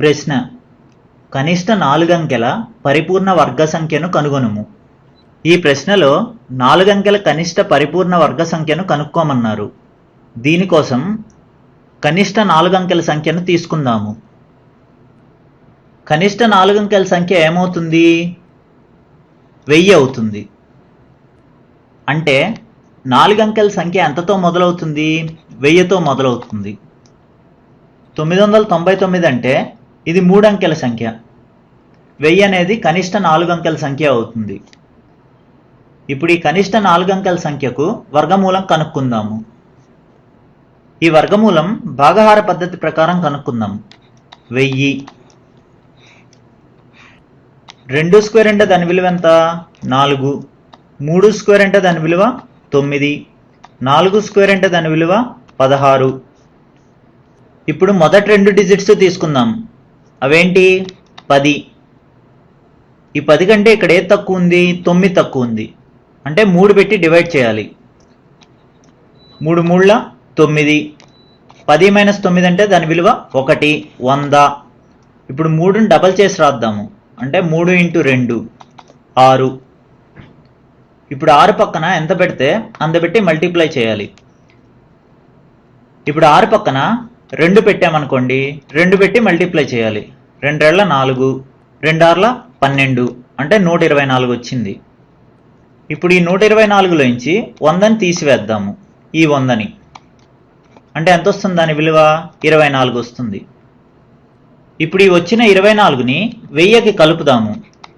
ప్రశ్న. కనిష్ట నాలుగంకెల పరిపూర్ణ వర్గ సంఖ్యను కనుగొనుము. ఈ ప్రశ్నలో నాలుగంకెల కనిష్ట పరిపూర్ణ వర్గ సంఖ్యను కనుక్కోమన్నారు. దీనికోసం కనిష్ట నాలుగంకెల సంఖ్యను తీసుకుందాము. కనిష్ట నాలుగంకెల సంఖ్య ఏమవుతుంది? వెయ్యి అవుతుంది. అంటే నాలుగంకెల సంఖ్య ఎంతతో మొదలవుతుంది? వెయ్యితో మొదలవుతుంది. తొమ్మిది వందల తొంభై తొమ్మిది అంటే ఇది మూడు అంకెల సంఖ్య. వెయ్యి అనేది కనిష్ట నాలుగు అంకెల సంఖ్య అవుతుంది. ఇప్పుడు ఈ కనిష్ట నాలుగు అంకెల సంఖ్యకు వర్గమూలం కనుక్కుందాము. ఈ వర్గమూలం భాగహార పద్ధతి ప్రకారం కనుక్కుందాం వెయ్యి. రెండు స్క్వేర్ అంటే దాని విలువ ఎంత? నాలుగు. మూడు స్క్వేర్ అంటే దాని విలువ తొమ్మిది. నాలుగు స్క్వేర్ అంటే దాని విలువ పదహారు. ఇప్పుడు మొదటి రెండు డిజిట్స్ తీసుకుందాం. అవేంటి? పది. ఈ పది కంటే ఇక్కడ ఏది తక్కువ ఉంది? తొమ్మిది తక్కువ ఉంది. అంటే మూడు పెట్టి డివైడ్ చేయాలి. మూడు మూడుల తొమ్మిది. పది మైనస్ తొమ్మిది అంటే దాని విలువ ఒకటి వంద. ఇప్పుడు మూడుని డబల్ చేసి రాద్దాము. అంటే మూడు ఇంటూ రెండు ఆరు. ఇప్పుడు ఆరు పక్కన ఎంత పెడితే అంత పెట్టి మల్టిప్లై చేయాలి. ఇప్పుడు ఆరు పక్కన రెండు పెట్టామనుకోండి రెండు పెట్టి మల్టిప్లై చేయాలి. రెండేళ్ళ నాలుగు రెండార్ల పన్నెండు అంటే నూట ఇరవై నాలుగు వచ్చింది. ఇప్పుడు ఈ నూట ఇరవై నాలుగులోంచి వందని తీసివేద్దాము ఈ వందని. అంటే ఎంత వస్తుంది దాని విలువ? ఇరవై నాలుగు వస్తుంది. ఇప్పుడు ఈ వచ్చిన ఇరవై నాలుగుని వెయ్యకి కలుపుదాము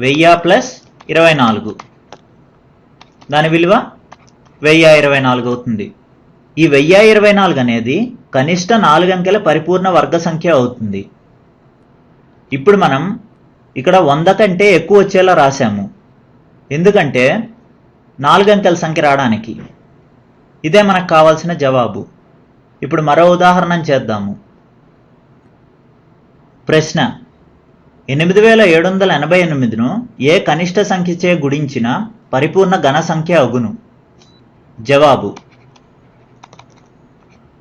వెయ్యి ప్లస్ ఇరవై నాలుగు. దాని విలువ? వెయ్యి ఇరవై నాలుగు అవుతుంది. ఈ వెయ్యి ఇరవై నాలుగు అనేది కనిష్ట నాలుగు అంకెల పరిపూర్ణ వర్గ సంఖ్య అవుతుంది. ఇప్పుడు మనం ఇక్కడ వంద కంటే ఎక్కువ వచ్చేలా రాశాము. ఎందుకంటే నాలుగు అంకెల సంఖ్య రావడానికి ఇదే మనకు కావాల్సిన జవాబు. ఇప్పుడు మరో ఉదాహరణ చేద్దాము. ప్రశ్న ఎనిమిది వేల ఏడు వందల ఎనభై ఎనిమిదిను ఏ కనిష్ట సంఖ్యచే గుడించిన పరిపూర్ణ ఘన సంఖ్య అగును? జవాబు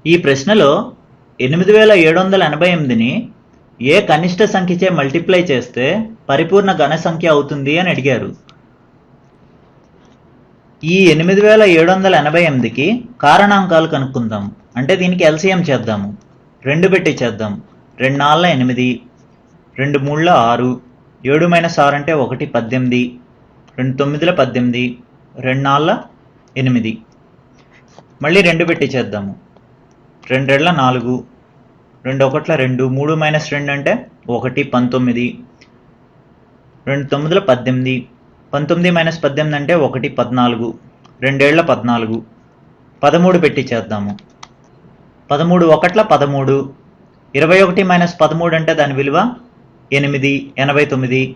ఈ ప్రశ్నలో ఎనిమిది వేల ఏడు వందల ఎనభై ఎనిమిదిని ఏ కనిష్ట సంఖ్యచే మల్టిప్లై చేస్తే పరిపూర్ణ ఘన సంఖ్య అవుతుంది అని అడిగారు. ఈ ఎనిమిది వేల ఏడు వందల ఎనభై ఎనిమిదికి కారణాంకాలు కనుక్కుందాం. అంటే దీనికి ఎల్సిఎం చేద్దాము. రెండు పెట్టి చేద్దాం. రెండు నాళ్ళ ఎనిమిది రెండు మూడుల ఆరు ఏడు మైనస్ ఆరు అంటే ఒకటి పద్దెనిమిది రెండు తొమ్మిదిల పద్దెనిమిది రెండు నాళ్ళ ఎనిమిది. మళ్ళీ రెండు పెట్టి చేద్దాము. రెండేళ్ళ నాలుగు రెండు ఒకట్ల రెండు మూడు మైనస్ రెండు అంటే ఒకటి పంతొమ్మిది. రెండు తొమ్మిదిల పద్దెనిమిది. పంతొమ్మిది మైనస్ పద్దెనిమిది అంటే ఒకటి పద్నాలుగు. రెండేళ్ళ పద్నాలుగు. పదమూడు పెట్టి చేద్దాము. పదమూడు ఒకట్ల పదమూడు. ఇరవై ఒకటి మైనస్ పదమూడు అంటే దాని విలువ ఎనిమిది ఎనభై తొమ్మిది.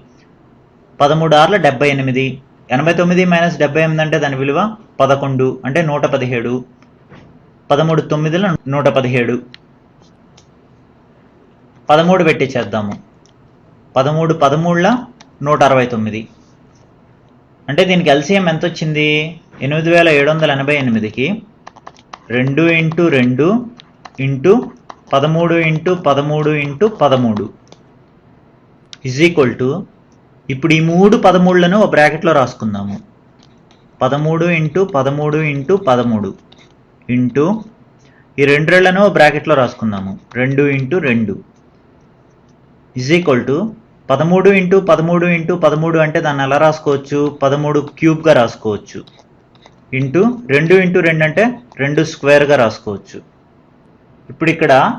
పదమూడు ఆర్ల డెబ్బై ఎనిమిది. ఎనభై తొమ్మిది మైనస్ డెబ్బై ఎనిమిది అంటే దాని విలువ పదకొండు అంటే నూట పదిహేడు. పదమూడు తొమ్మిదిల నూట పదిహేడు. పదమూడు పెట్టి చేద్దాము. పదమూడు పదమూడుల నూట అరవై తొమ్మిది అంటే దీనికి ఎల్సిఎం ఎంత వచ్చింది ఎనిమిది వేల ఏడు వందల ఎనభై ఎనిమిదికి రెండు ఇంటూ రెండు ఇంటూ పదమూడు ఇంటూ పదమూడు ఇంటూ పదమూడు. ఇజ్ ఈక్వల్ టు ఇప్పుడు ఈ మూడు పదమూడులను ఒక బ్రాకెట్లో రాసుకుందాము. పదమూడు ఇంటూ పదమూడు ఇంటూ పదమూడు ఇంటూ ఈ రెండు రెళ్ళను బ్రాకెట్లో రాసుకుందాము. రెండు ఇంటూ రెండు. ఇజ్ ఈక్వల్ టు పదమూడు ఇంటూ పదమూడు ఇంటూ పదమూడు అంటే దాన్ని ఎలా రాసుకోవచ్చు? పదమూడు క్యూబ్గా రాసుకోవచ్చు. ఇంటూ రెండు ఇంటూ రెండు అంటే రెండు స్క్వేర్గా రాసుకోవచ్చు. ఇప్పుడు ఇక్కడ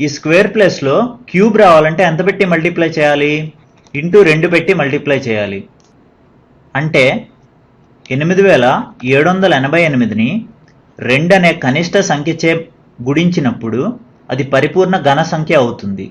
ఈ స్క్వేర్ ప్లేస్లో క్యూబ్ రావాలంటే ఎంత పెట్టి మల్టిప్లై చేయాలి? ఇంటూ రెండు పెట్టి మల్టిప్లై చేయాలి. అంటే ఎనిమిది వేల ఏడు వందల ఎనభై ఎనిమిదిని రెండు అనే కనిష్ట సంఖ్యచే గుడించినప్పుడు అది పరిపూర్ణ ఘన సంఖ్య అవుతుంది.